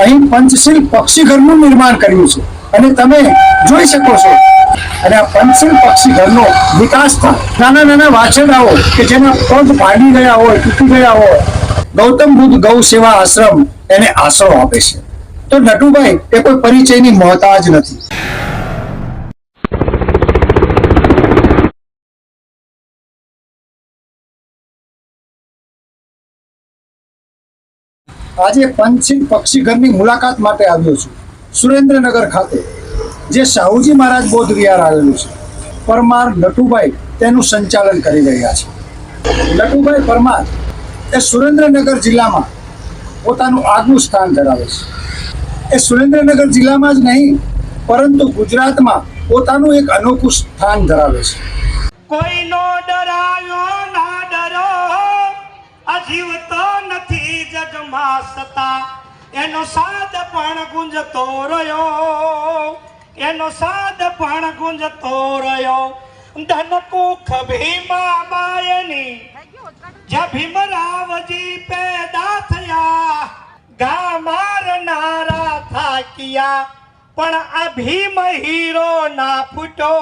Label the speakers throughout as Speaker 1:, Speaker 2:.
Speaker 1: અહીં પંચશીલ પક્ષીઘરનું નિર્માણ કર્યું છે. અને તમે જોઈ શકો છો. અને આ પંચશીલ પક્ષીઘરનો વિકાસ થાય. નાના નાના વાછરડાઓ કે જેના પગ પાડી ગયા હોય, તૂટી ગયા હોય, ગૌતમ બુદ્ધ ગૌ સેવા આશ્રમ એને આશરો આપે છે. તો નટુભાઈ, એ કોઈ પરિચયની મોહતાજ નથી. આજે પંચશીલ પક્ષીઘરની મુલાકાત માટે આવ્યો છું. સુરેન્દ્રનગર ખાતે, જે શાહુજી મહારાજ બૌદ્ધ વિહાર આવેલું છે. પરમાર લટુભાઈ તેનું સંચાલન કરી રહ્યા છે. લટુભાઈ પરમાર એ સુરેન્દ્રનગર જિલ્લામાં પોતાનું આગવું સ્થાન ધરાવે છે. એ સુરેન્દ્રનગર જિલ્લામાં જ નહીં, પરંતુ ગુજરાતમાં પોતાનું એક અનોખું સ્થાન ધરાવે છે.
Speaker 2: કોઈનો ડરાયો ના આ જીવતો નથી જગમાં સતા. એનો સાદ પણ ગુંજતો રહ્યો. એનો સાદ પણ ગુંજતો રહ્યો. ધનકુખ ભીમા બાયની જ્યાં ભીમરાવજી પેદા થયા ગા મારનારા થાક્યા. પણ આ ભીમ હીરો ના ફૂટો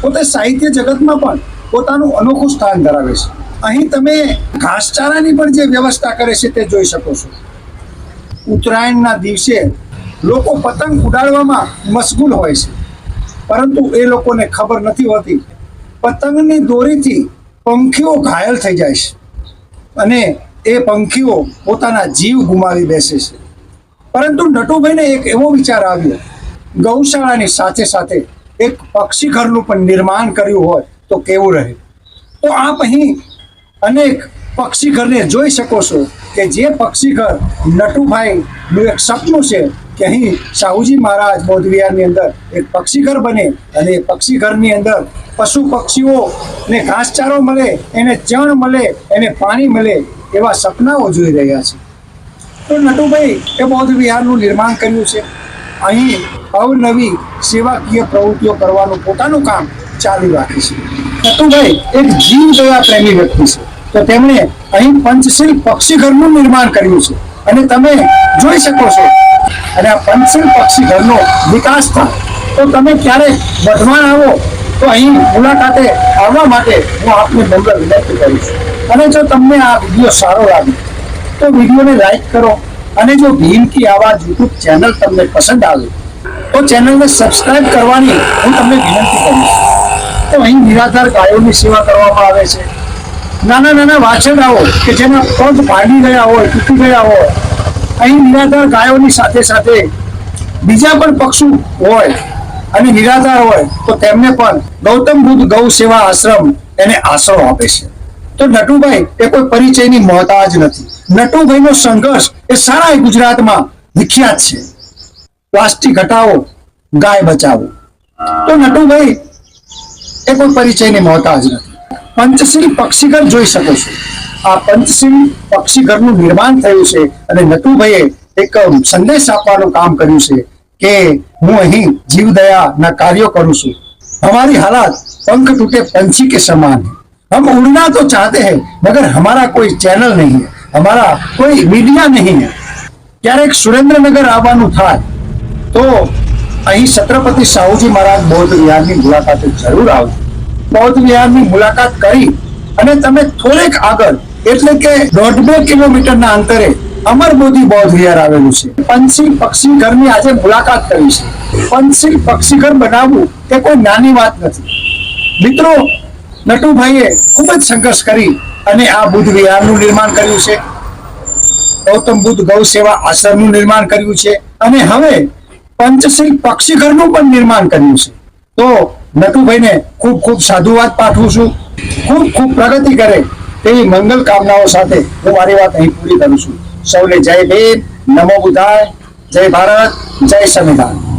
Speaker 1: પોતે સાહિત્ય જગતમાં પણ પોતાનું અનોખું સ્થાન ધરાવે છે. અહીં તમે ઘાસચારાની પણ જે વ્યવસ્થા કરે છે તે જોઈ શકો છો. ઉત્તરાયણના દિવસે લોકો પતંગ ઉડાડવામાં મશગુલ હોય છે. પરંતુ એ લોકોને ખબર નથી હોતી. પતંગની દોરીથી પંખીઓ ઘાયલ થઈ જાય છે. અને એ પંખીઓ પોતાના જીવ ગુમાવી બેસે છે. પરંતુ નટુભાઈને એક એવો વિચાર આવ્યો. ગૌશાળાની સાથે સાથે એક પક્ષી ઘરનું પણ નિર્માણ કર્યું હોય તો કેવું રહે? તો આપ અહીં અનેક પક્ષી ઘરને જોઈ શકો છો કે જે પક્ષી ઘર નટુભાઈનું એક સપનું છે કે અહીં સાહુજી મહારાજ બૌદ્ધવિહારની અંદર એક પક્ષી ઘર બને અને એ પક્ષી ઘરની અંદર પશુ પક્ષીઓને ઘાસચારો મળે, એને ચણ મળે, એને પાણી મળે એવા સપનાઓ જોઈ રહ્યા છે. તો નટુભાઈ એ બૌદ્ધ વિહારનું નિર્માણ કર્યું છે. અહીં અવનવી સેવાકીય પ્રવૃત્તિઓ કરવાનું પોતાનું કામ ચાલુ રાખે છે. નટુભાઈ એક જીવ દયા પ્રેમી વ્યક્તિ છે. તો તેમણે અહીં પંચશીલ પક્ષીઘરનું નિર્માણ કર્યું છે. અને તમે જોઈ શકો છો. અને આ પંચશીલ પક્ષીઘરનો વિકાસ થાય. તો તમે ક્યારેક વધવાન આવો, તો અહીં મુલાકાતે આવવા માટે હું આપને નમ્ર વિનંતી કરું છું. અને જો તમને આ વીડિયો સારો લાગે, તો વિડીયોને લાઈક કરો. અને જો ભીમ કી આવાજ યુટ્યુબ ચેનલ તમને પસંદ આવે, તો ચેનલને સબસ્ક્રાઇબ કરવાની હું તમને વિનંતી કરીશ તો અહીં નિરાધાર ગાયોની સેવા કરવામાં આવે છે? નાના નાના વાછરડાઓ કે જેના પગ ભાંગી ગયા હોય, તૂટી ગયા હોય, અહીં નિરાધાર ગાયોની સાથે સાથે બીજા પણ પક્ષુ હોય અને નિરાધાર હોય, તો તેમને પણ ગૌતમ બુદ્ધ ગૌ સેવા આશ્રમ એને આશરો આપે છે. તો નટુભાઈ, એ કોઈ પરિચયની મોહતાજ નથી. નટુભાઈનો સંઘર્ષ એ સારા ગુજરાતમાં વિખ્યાત છે. પ્લાસ્ટિક હટાવો, ગાય બચાવો. તો નટુભાઈ એ કોઈ પરિચયની મોહતાજ નથી પંચશીલ પક્ષીઘર જોઈ શકો છો આ પંચશીલ પક્ષીઘરનું નિર્માણ થયું છે અને નટુભાઈએ એક સંદેશ આપવાનું કામ કર્યું છે કે હું અહીં જીવદયાના કાર્યો કરું છું हमारी हालात पंख टूटे पंछी के समान है हम उड़ना तो चाहते हैं मगर हमारा कोई चैनल नहीं है हमारा कोई मीडिया नहीं है ક્યારેક સુરેન્દ્રનગર આવવાનું થાય તો અહીં છત્રપતિ સાહુજી મહારાજ બૌદ્ધ વિહારની મુલાકાતે જરૂર આવજો બૌદ્ધ મુલાકાત કરી અને તમે થોડેક આગળ, એટલે કે દોઢ બે કિલોમીટરના અંતરે અમરબોધી બૌદ્ધ વિહાર આવેલું છે. પંચશીલ પક્ષી ઘરની આજે મુલાકાત કરી છે. પંચશીલ પક્ષી ઘર બનાવવું તે કોઈ નાની વાત નથી. મિત્રો, નટુભાઈએ ખૂબ જ સંઘર્ષ કરી અને આ બુદ્ધ વિહારનું નિર્માણ કર્યું છે. ગૌતમ બુદ્ધ ગૌ સેવા આશ્રમનું નિર્માણ કર્યું છે. અને હવે પંચશીલ પક્ષીઘરનું પણ નિર્માણ કર્યું છે. તો નટુભાઈને ખૂબ ખૂબ સાધુવાદ પાઠવું છું. ખૂબ ખૂબ પ્રગતિ કરે તેવી મંગલ કામનાઓ સાથે હું મારી વાત અહીં પૂરી કરું છું. સૌને જય ભીમ. નમો બુધાય જય ભારત. જય સંવિધાન.